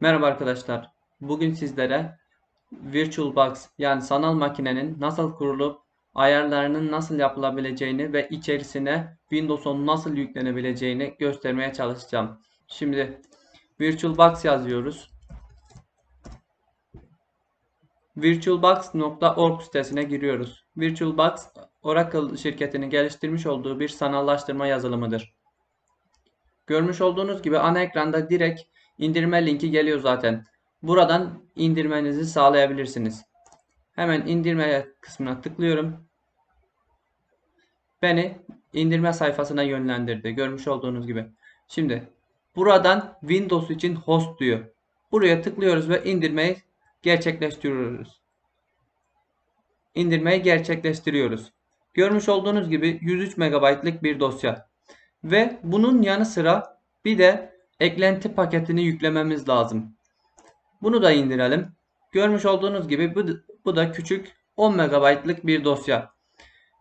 Merhaba arkadaşlar. Bugün sizlere VirtualBox yani sanal makinenin nasıl kurulup ayarlarının nasıl yapılabileceğini ve içerisine Windows 10 nasıl yüklenebileceğini göstermeye çalışacağım. Şimdi VirtualBox yazıyoruz. virtualbox.org sitesine giriyoruz. VirtualBox Oracle şirketinin geliştirmiş olduğu bir sanallaştırma yazılımıdır. Görmüş olduğunuz gibi ana ekranda direkt indirme linki geliyor zaten. Buradan indirmenizi sağlayabilirsiniz. Hemen indirme kısmına tıklıyorum. Beni indirme sayfasına yönlendirdi. Görmüş olduğunuz gibi. Şimdi buradan Windows için host diyor. Buraya tıklıyoruz ve indirmeyi gerçekleştiriyoruz. İndirmeyi gerçekleştiriyoruz. Görmüş olduğunuz gibi 103 MB'lık bir dosya. Ve bunun yanı sıra bir de eklenti paketini yüklememiz lazım. Bunu da indirelim. Görmüş olduğunuz gibi bu, bu da küçük 10 MB'lık bir dosya.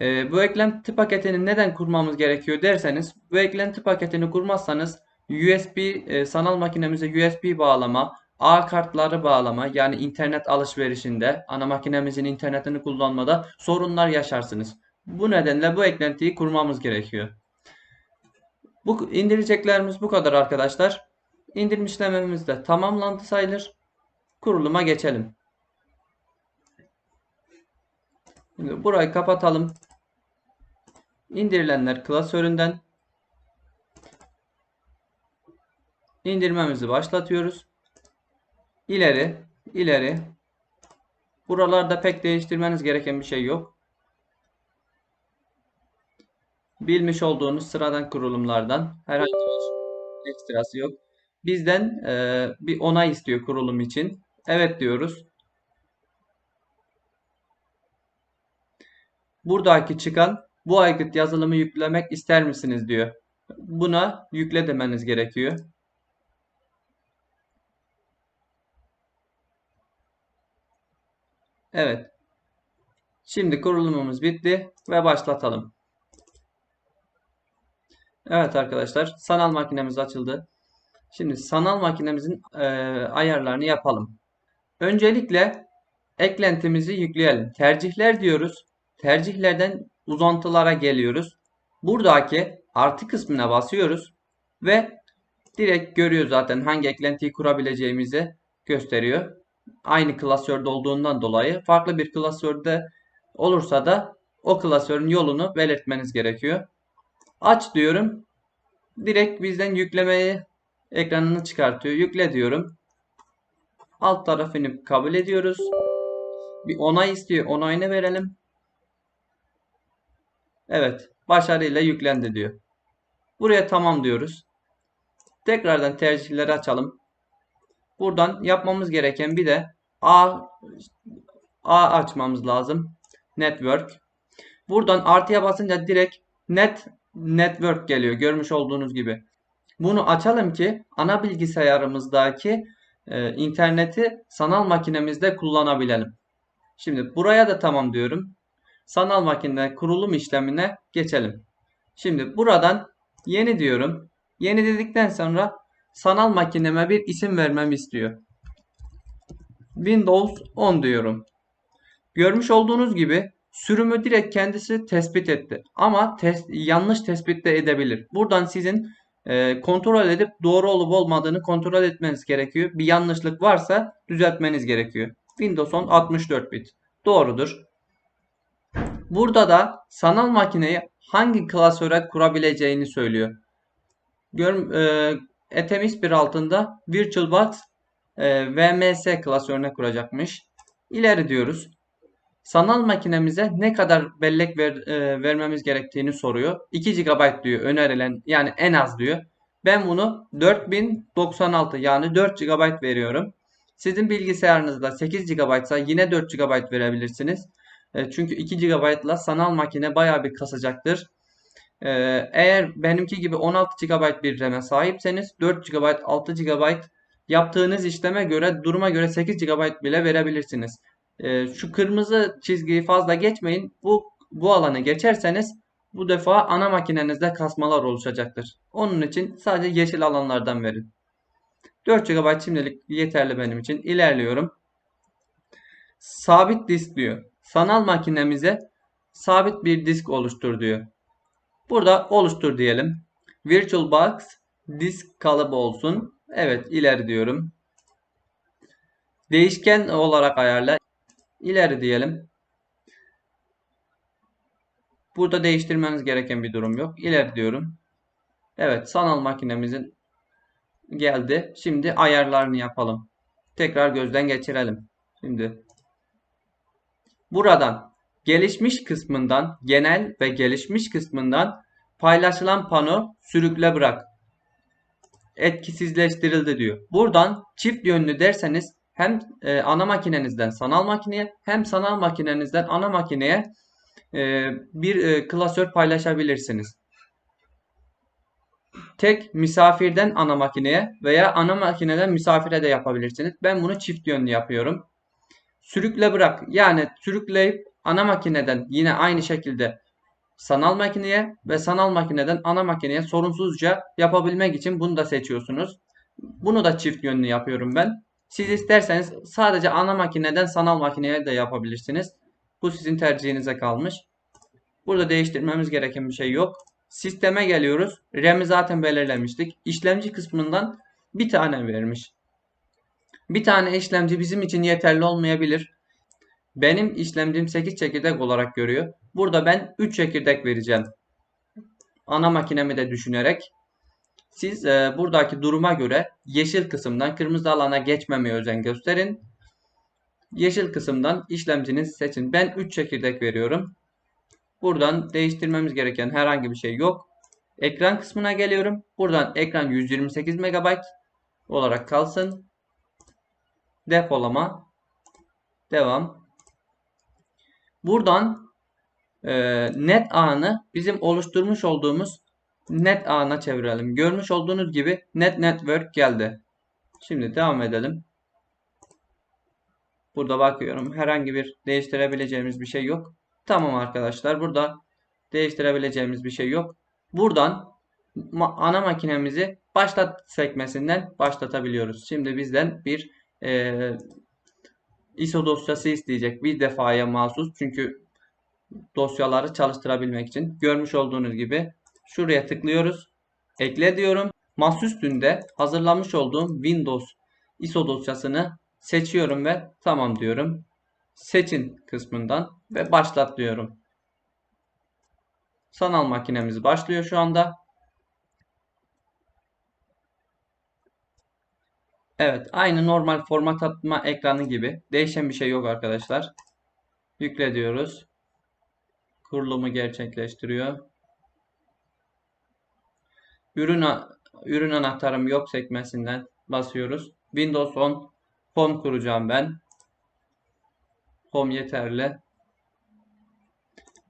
Ee, bu eklenti paketini neden kurmamız gerekiyor derseniz bu eklenti paketini kurmazsanız USB e, sanal makinemize USB bağlama, A kartları bağlama yani internet alışverişinde ana makinemizin internetini kullanmada sorunlar yaşarsınız. Bu nedenle bu eklentiyi kurmamız gerekiyor. Bu indireceklerimiz bu kadar arkadaşlar. İndirme işlemimiz de tamamlandı sayılır. Kuruluma geçelim. Şimdi burayı kapatalım. İndirilenler klasöründen indirmemizi başlatıyoruz. İleri, ileri. Buralarda pek değiştirmeniz gereken bir şey yok. Bilmiş olduğunuz sıradan kurulumlardan herhangi bir ekstrası yok. Bizden e, bir onay istiyor kurulum için. Evet diyoruz. Buradaki çıkan bu aygıt yazılımı yüklemek ister misiniz diyor. Buna yükle demeniz gerekiyor. Evet. Şimdi kurulumumuz bitti ve başlatalım. Evet arkadaşlar sanal makinemiz açıldı. Şimdi sanal makinemizin e, ayarlarını yapalım. Öncelikle eklentimizi yükleyelim. Tercihler diyoruz. Tercihlerden uzantılara geliyoruz. Buradaki artı kısmına basıyoruz ve direkt görüyor zaten hangi eklentiyi kurabileceğimizi gösteriyor. Aynı klasörde olduğundan dolayı farklı bir klasörde olursa da o klasörün yolunu belirtmeniz gerekiyor. Aç diyorum. Direkt bizden yüklemeyi ekranını çıkartıyor. Yükle diyorum. Alt tarafını kabul ediyoruz. Bir onay istiyor. Onayını verelim. Evet. Başarıyla yüklendi diyor. Buraya tamam diyoruz. Tekrardan tercihleri açalım. Buradan yapmamız gereken bir de A A açmamız lazım. Network. Buradan artıya basınca direkt net network geliyor. Görmüş olduğunuz gibi. Bunu açalım ki ana bilgisayarımızdaki e, interneti sanal makinemizde kullanabilelim. Şimdi buraya da tamam diyorum. Sanal makine kurulum işlemine geçelim. Şimdi buradan yeni diyorum. Yeni dedikten sonra sanal makineme bir isim vermemi istiyor. Windows 10 diyorum. Görmüş olduğunuz gibi sürümü direkt kendisi tespit etti. Ama tes yanlış tespit de edebilir. Buradan sizin e, kontrol edip doğru olup olmadığını kontrol etmeniz gerekiyor. Bir yanlışlık varsa düzeltmeniz gerekiyor. Windows 10 64 bit. Doğrudur. Burada da sanal makineyi hangi klasöre kurabileceğini söylüyor. Gör, e, Etemis bir altında VirtualBox e, VMS klasörüne kuracakmış. İleri diyoruz sanal makinemize ne kadar bellek ver, e, vermemiz gerektiğini soruyor. 2 GB diyor önerilen yani en az diyor. Ben bunu 4096 yani 4 GB veriyorum. Sizin bilgisayarınızda 8 GB ise yine 4 GB verebilirsiniz. E, çünkü 2 GB ile sanal makine baya bir kasacaktır. E, eğer benimki gibi 16 GB bir RAM'e sahipseniz 4 GB 6 GB yaptığınız işleme göre duruma göre 8 GB bile verebilirsiniz e, şu kırmızı çizgiyi fazla geçmeyin. Bu bu alanı geçerseniz bu defa ana makinenizde kasmalar oluşacaktır. Onun için sadece yeşil alanlardan verin. 4 GB şimdilik yeterli benim için. İlerliyorum. Sabit disk diyor. Sanal makinemize sabit bir disk oluştur diyor. Burada oluştur diyelim. VirtualBox disk kalıbı olsun. Evet ileri diyorum. Değişken olarak ayarla. İleri diyelim. Burada değiştirmeniz gereken bir durum yok. İleri diyorum. Evet sanal makinemizin geldi. Şimdi ayarlarını yapalım. Tekrar gözden geçirelim. Şimdi buradan gelişmiş kısmından genel ve gelişmiş kısmından paylaşılan pano sürükle bırak etkisizleştirildi diyor. Buradan çift yönlü derseniz hem e, ana makinenizden sanal makineye hem sanal makinenizden ana makineye e, bir e, klasör paylaşabilirsiniz. Tek misafirden ana makineye veya ana makineden misafire de yapabilirsiniz. Ben bunu çift yönlü yapıyorum. Sürükle bırak. Yani sürükleyip ana makineden yine aynı şekilde sanal makineye ve sanal makineden ana makineye sorunsuzca yapabilmek için bunu da seçiyorsunuz. Bunu da çift yönlü yapıyorum ben. Siz isterseniz sadece ana makineden sanal makineye de yapabilirsiniz. Bu sizin tercihinize kalmış. Burada değiştirmemiz gereken bir şey yok. Sisteme geliyoruz. RAM'i zaten belirlemiştik. İşlemci kısmından bir tane vermiş. Bir tane işlemci bizim için yeterli olmayabilir. Benim işlemcim 8 çekirdek olarak görüyor. Burada ben 3 çekirdek vereceğim. Ana makinemi de düşünerek. Siz e, buradaki duruma göre yeşil kısımdan kırmızı alana geçmemeye özen gösterin. Yeşil kısımdan işlemcinizi seçin. Ben 3 çekirdek veriyorum. Buradan değiştirmemiz gereken herhangi bir şey yok. Ekran kısmına geliyorum. Buradan ekran 128 MB olarak kalsın. Depolama. Devam. Buradan e, net ağını bizim oluşturmuş olduğumuz net ağına çevirelim. Görmüş olduğunuz gibi net network geldi. Şimdi devam edelim. Burada bakıyorum. Herhangi bir değiştirebileceğimiz bir şey yok. Tamam arkadaşlar. Burada değiştirebileceğimiz bir şey yok. Buradan ana makinemizi başlat sekmesinden başlatabiliyoruz. Şimdi bizden bir e, ISO dosyası isteyecek. Bir defaya mahsus. Çünkü dosyaları çalıştırabilmek için. Görmüş olduğunuz gibi şuraya tıklıyoruz. Ekle diyorum. Masaüstünde hazırlamış olduğum Windows ISO dosyasını seçiyorum ve tamam diyorum. Seçin kısmından ve başlat diyorum. Sanal makinemiz başlıyor şu anda. Evet, aynı normal format atma ekranı gibi. Değişen bir şey yok arkadaşlar. Yükle diyoruz. Kurulumu gerçekleştiriyor. Ürün, ürün anahtarım yok sekmesinden basıyoruz. Windows 10 Home kuracağım ben. Home yeterli.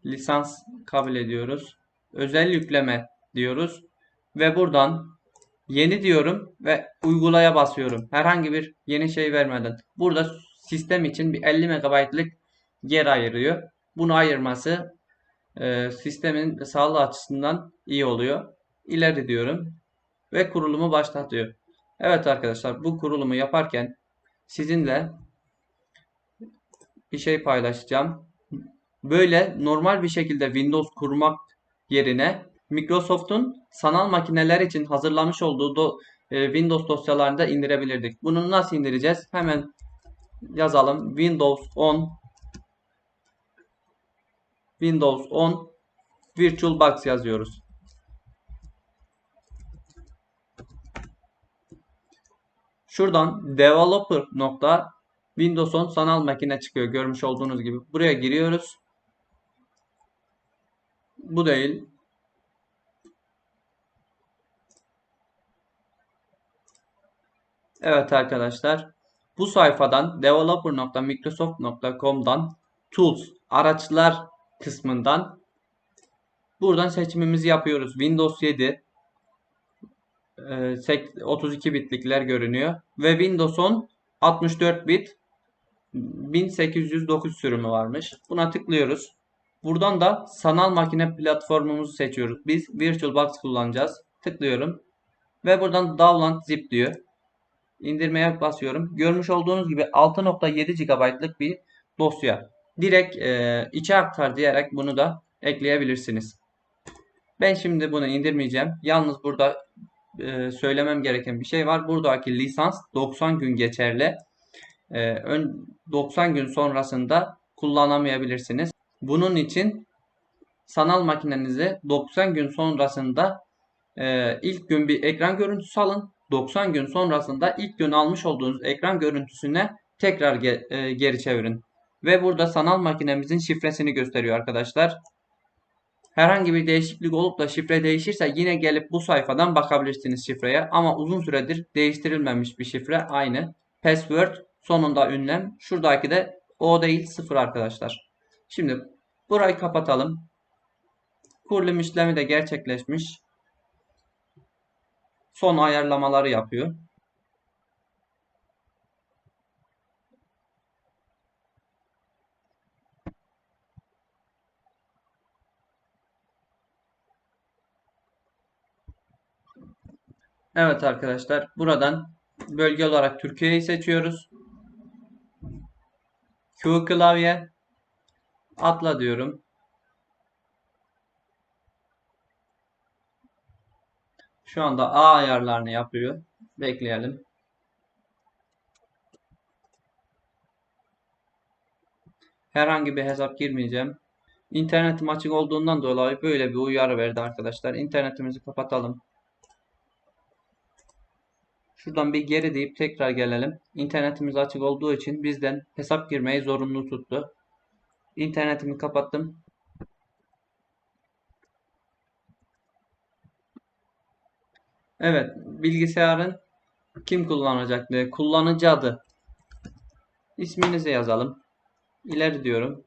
Lisans kabul ediyoruz. Özel yükleme diyoruz. Ve buradan yeni diyorum ve uygulaya basıyorum. Herhangi bir yeni şey vermeden. Burada sistem için bir 50 MB'lık yer ayırıyor. Bunu ayırması e, sistemin sağlığı açısından iyi oluyor. İleri diyorum ve kurulumu başlatıyor. Evet arkadaşlar bu kurulumu yaparken sizinle bir şey paylaşacağım. Böyle normal bir şekilde Windows kurmak yerine Microsoft'un sanal makineler için hazırlamış olduğu do, e, Windows dosyalarını da indirebilirdik. Bunu nasıl indireceğiz? Hemen yazalım. Windows 10 Windows 10 VirtualBox yazıyoruz. Şuradan developer nokta Windows 10 sanal makine çıkıyor. Görmüş olduğunuz gibi. Buraya giriyoruz. Bu değil. Evet arkadaşlar. Bu sayfadan developer.microsoft.com'dan Tools, araçlar kısmından buradan seçimimizi yapıyoruz. Windows 7 32 e, bitlikler görünüyor ve Windows 10 64 bit 1809 sürümü varmış. Buna tıklıyoruz. Buradan da sanal makine platformumuzu seçiyoruz. Biz VirtualBox kullanacağız. Tıklıyorum. Ve buradan download zip diyor. indirmeye basıyorum. Görmüş olduğunuz gibi 6.7 GB'lık bir dosya. Direkt e, içe aktar diyerek bunu da ekleyebilirsiniz. Ben şimdi bunu indirmeyeceğim. Yalnız burada e, söylemem gereken bir şey var. Buradaki lisans 90 gün geçerli. E, ön 90 gün sonrasında kullanamayabilirsiniz. Bunun için sanal makinenizi 90 gün sonrasında e, ilk gün bir ekran görüntüsü alın. 90 gün sonrasında ilk gün almış olduğunuz ekran görüntüsüne tekrar ge e, geri çevirin. Ve burada sanal makinemizin şifresini gösteriyor arkadaşlar. Herhangi bir değişiklik olup da şifre değişirse yine gelip bu sayfadan bakabilirsiniz şifreye. Ama uzun süredir değiştirilmemiş bir şifre aynı. Password sonunda ünlem. Şuradaki de o değil sıfır arkadaşlar. Şimdi burayı kapatalım. Kurulum işlemi de gerçekleşmiş. Son ayarlamaları yapıyor. Evet arkadaşlar buradan bölge olarak Türkiye'yi seçiyoruz. Q klavye atla diyorum. Şu anda A ayarlarını yapıyor. Bekleyelim. Herhangi bir hesap girmeyeceğim. İnternetim açık olduğundan dolayı böyle bir uyarı verdi arkadaşlar. İnternetimizi kapatalım. Şuradan bir geri deyip tekrar gelelim. İnternetimiz açık olduğu için bizden hesap girmeyi zorunlu tuttu. İnternetimi kapattım. Evet, bilgisayarın kim kullanacak diye kullanıcı adı. İsminizi yazalım. İleri diyorum.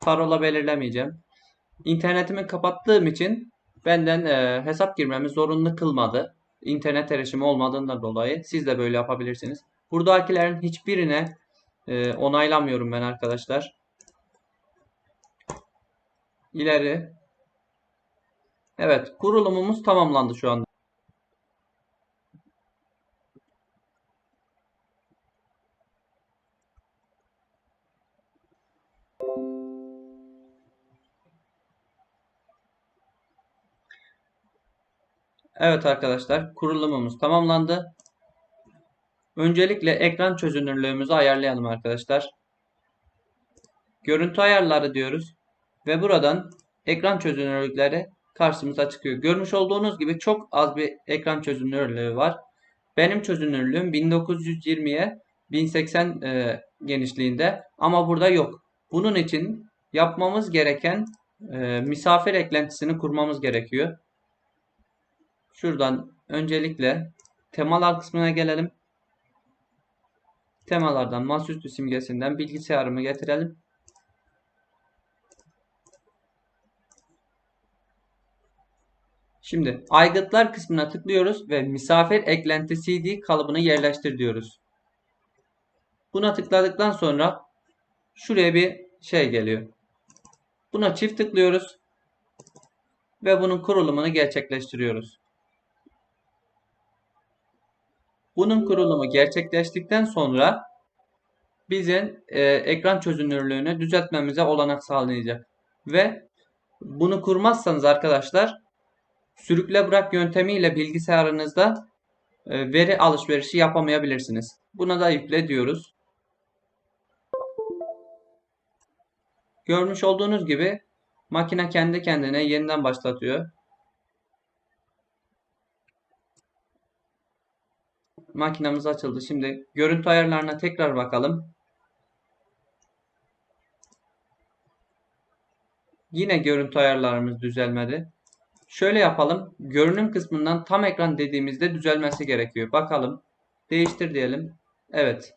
Parola belirlemeyeceğim. İnternetimi kapattığım için benden e, hesap girmemi zorunlu kılmadı. İnternet erişimi olmadığından dolayı siz de böyle yapabilirsiniz. Buradakilerin hiçbirine e, onaylamıyorum ben arkadaşlar. İleri. Evet, kurulumumuz tamamlandı şu anda. Evet arkadaşlar kurulumumuz tamamlandı. Öncelikle ekran çözünürlüğümüzü ayarlayalım arkadaşlar. Görüntü ayarları diyoruz. Ve buradan ekran çözünürlükleri karşımıza çıkıyor. Görmüş olduğunuz gibi çok az bir ekran çözünürlüğü var. Benim çözünürlüğüm 1920'ye 1080 e, genişliğinde ama burada yok. Bunun için yapmamız gereken e, misafir eklentisini kurmamız gerekiyor. Şuradan öncelikle temalar kısmına gelelim. Temalardan masaüstü simgesinden bilgisayarımı getirelim. Şimdi aygıtlar kısmına tıklıyoruz ve misafir eklenti CD kalıbını yerleştir diyoruz. Buna tıkladıktan sonra şuraya bir şey geliyor. Buna çift tıklıyoruz ve bunun kurulumunu gerçekleştiriyoruz. Bunun kurulumu gerçekleştikten sonra bizim e, ekran çözünürlüğünü düzeltmemize olanak sağlayacak. Ve bunu kurmazsanız arkadaşlar sürükle bırak yöntemiyle bilgisayarınızda e, veri alışverişi yapamayabilirsiniz. Buna da yükle diyoruz. Görmüş olduğunuz gibi makine kendi kendine yeniden başlatıyor. Makinamız açıldı. Şimdi görüntü ayarlarına tekrar bakalım. Yine görüntü ayarlarımız düzelmedi. Şöyle yapalım. Görünüm kısmından tam ekran dediğimizde düzelmesi gerekiyor. Bakalım. Değiştir diyelim. Evet.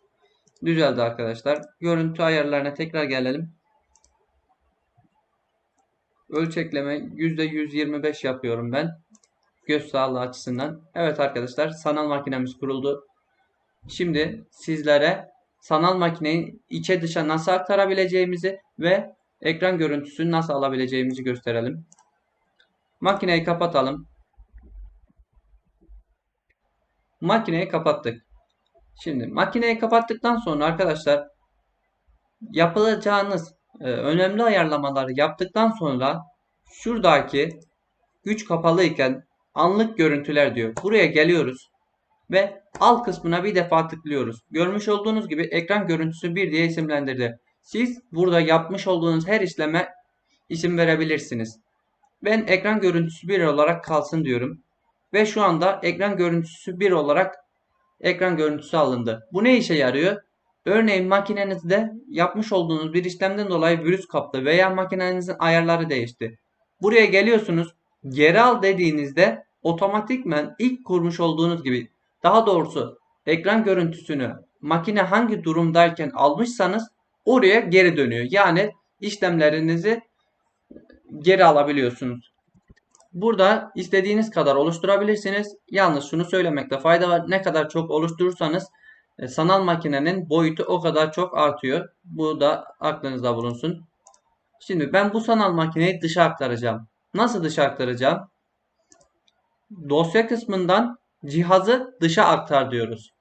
Düzeldi arkadaşlar. Görüntü ayarlarına tekrar gelelim. Ölçekleme %125 yapıyorum ben göz sağlığı açısından. Evet arkadaşlar sanal makinemiz kuruldu. Şimdi sizlere sanal makineyi içe dışa nasıl aktarabileceğimizi ve ekran görüntüsünü nasıl alabileceğimizi gösterelim. Makineyi kapatalım. Makineyi kapattık. Şimdi makineyi kapattıktan sonra arkadaşlar yapılacağınız e, önemli ayarlamaları yaptıktan sonra şuradaki güç kapalı iken anlık görüntüler diyor. Buraya geliyoruz ve alt kısmına bir defa tıklıyoruz. Görmüş olduğunuz gibi ekran görüntüsü 1 diye isimlendirdi. Siz burada yapmış olduğunuz her işleme isim verebilirsiniz. Ben ekran görüntüsü 1 olarak kalsın diyorum. Ve şu anda ekran görüntüsü 1 olarak ekran görüntüsü alındı. Bu ne işe yarıyor? Örneğin makinenizde yapmış olduğunuz bir işlemden dolayı virüs kaptı veya makinenizin ayarları değişti. Buraya geliyorsunuz. Geri al dediğinizde otomatikmen ilk kurmuş olduğunuz gibi daha doğrusu ekran görüntüsünü makine hangi durumdayken almışsanız oraya geri dönüyor. Yani işlemlerinizi geri alabiliyorsunuz. Burada istediğiniz kadar oluşturabilirsiniz. Yalnız şunu söylemekte fayda var. Ne kadar çok oluşturursanız e, sanal makinenin boyutu o kadar çok artıyor. Bu da aklınızda bulunsun. Şimdi ben bu sanal makineyi dışa aktaracağım. Nasıl dışa aktaracağım? Dosya kısmından cihazı dışa aktar diyoruz.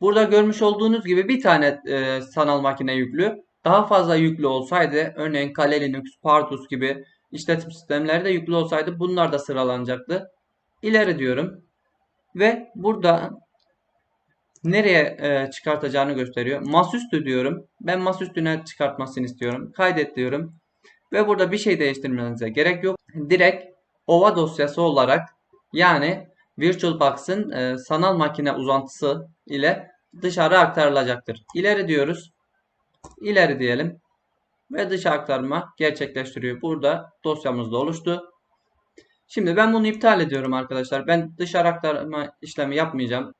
Burada görmüş olduğunuz gibi bir tane e, sanal makine yüklü. Daha fazla yüklü olsaydı örneğin Kali Linux, Partus gibi işletim sistemleri de yüklü olsaydı bunlar da sıralanacaktı. İleri diyorum. Ve burada nereye e, çıkartacağını gösteriyor. Masaüstü diyorum. Ben masaüstüne çıkartmasını istiyorum. Kaydet diyorum. Ve burada bir şey değiştirmenize gerek yok. Direkt OVA dosyası olarak yani VirtualBox'ın e, sanal makine uzantısı ile dışarı aktarılacaktır. İleri diyoruz. İleri diyelim. Ve dışa aktarma gerçekleştiriyor. Burada dosyamız da oluştu. Şimdi ben bunu iptal ediyorum arkadaşlar. Ben dışarı aktarma işlemi yapmayacağım.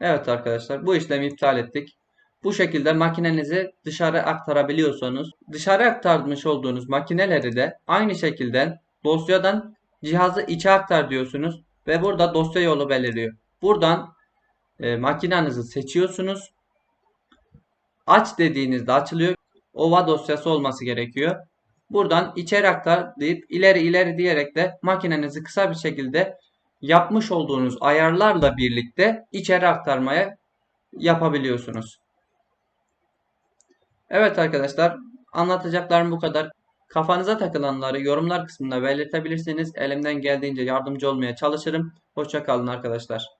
Evet arkadaşlar bu işlemi iptal ettik. Bu şekilde makinenizi dışarı aktarabiliyorsanız dışarı aktarmış olduğunuz makineleri de aynı şekilde dosyadan cihazı içe aktar diyorsunuz ve burada dosya yolu belirliyor. Buradan e, makinenizi seçiyorsunuz. Aç dediğinizde açılıyor. OVA dosyası olması gerekiyor. Buradan içeri aktar deyip ileri ileri diyerek de makinenizi kısa bir şekilde yapmış olduğunuz ayarlarla birlikte içeri aktarmaya yapabiliyorsunuz. Evet arkadaşlar anlatacaklarım bu kadar. Kafanıza takılanları yorumlar kısmında belirtebilirsiniz. Elimden geldiğince yardımcı olmaya çalışırım. Hoşçakalın arkadaşlar.